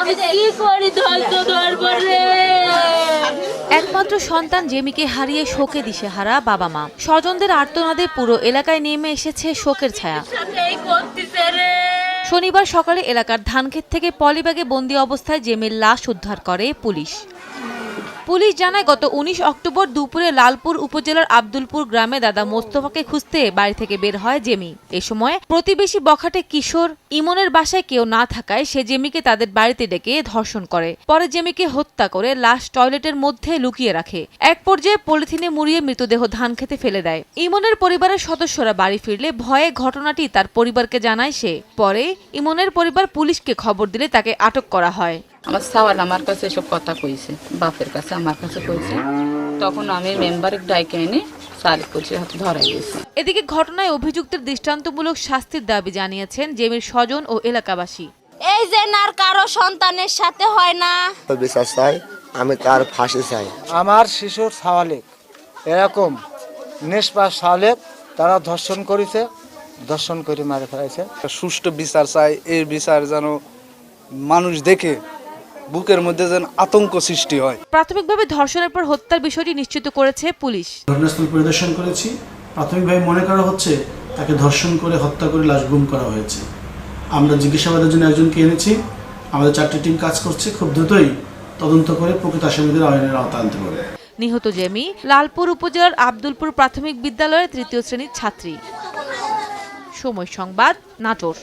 আমি কি করি ধৈর্য ধরবো রে একমাত্র সন্তান জেমিকে হারিয়ে শোকে দিশেহারা বাবা মা। স্বজনদের আর্তনাদে পুরো এলাকায় নেমে এসেছে শোকের ছায়া। শনিবার সকালে এলাকার ধানক্ষেত থেকে পলিব্যাগে বন্দি অবস্থায় জেমির লাশ উদ্ধার করে পুলিশ। পুলিশ জানায়, গত উনিশ অক্টোবর দুপুরে লালপুর উপজেলার আব্দুলপুর গ্রামে দাদা মোস্তফাকে খুঁজতে বাড়ি থেকে বের হয় জেমি। এ সময় প্রতিবেশী বখাটে কিশোর ইমনের বাসায় কেউ না থাকায় সে জেমিকে তাদের বাড়িতে ডেকে ধর্ষণ করে। পরে জেমিকে হত্যা করে লাশ টয়লেটের মধ্যে লুকিয়ে রাখে। এক পর্যায়ে পলিথিনে মুড়িয়ে মৃতদেহ ধান খেতে ফেলে দেয়। ইমনের পরিবারের সদস্যরা বাড়ি ফিরলে ভয়ে ঘটনাটি তার পরিবারকে জানায় সে। পরে ইমনের পরিবার পুলিশকে খবর দিলে তাকে আটক করা হয়। আমার সাওয়াল আমার কাছে এসব কথা কইছে বাপের কাছে আমার কাছে কইছে। তখন আমি মেম্বারে ডাইকে এনে সালিক করছি হাতে ধরাই গেছি এদিকে ঘটনায় অভিযুক্তের দৃষ্টান্তমূলক শাস্তির দাবি জানিয়েছেন জেমির স্বজন ও এলাকাবাসী। এই যে নার কারও সন্তানের সাথে হয় না। বিচার চাই আমি তার ফাঁসি চাই। আমার শিশুর সাওয়ালেক এরকম নিষ্পাস সাওয়ালেক তারা ধর্ষণ করেছে ধর্ষণ করে মারে ফেলাইছে সুষ্ঠু বিচার চাই এই বিচার যেন মানুষ দেখে। বুকের মধ্যে যেন আতঙ্ক সৃষ্টি হয়। প্রাথমিকভাবে ধর্ষণের পর হত্যার বিষয়টি নিশ্চিত করেছে পুলিশ। ঘটনাস্থল পরিদর্শন করেছি। প্রাথমিকভাবে মনে করা হচ্ছে তাকে ধর্ষণ করে হত্যা করে লাশ গুম করা হয়েছে। আমরা জিজ্ঞাসাবাদের জন্য একজনকে এনেছি। আমাদের চারটি টিম কাজ করছে। খুব দ্রুতই তদন্ত করে প্রকৃত আসামিদের আইনের আওতা আনতে পারবে নিহত জেমি লালপুর উপজেলার আব্দুলপুর প্রাথমিক বিদ্যালয়ের তৃতীয় শ্রেণির ছাত্রী। সময় সংবাদ নাটোর।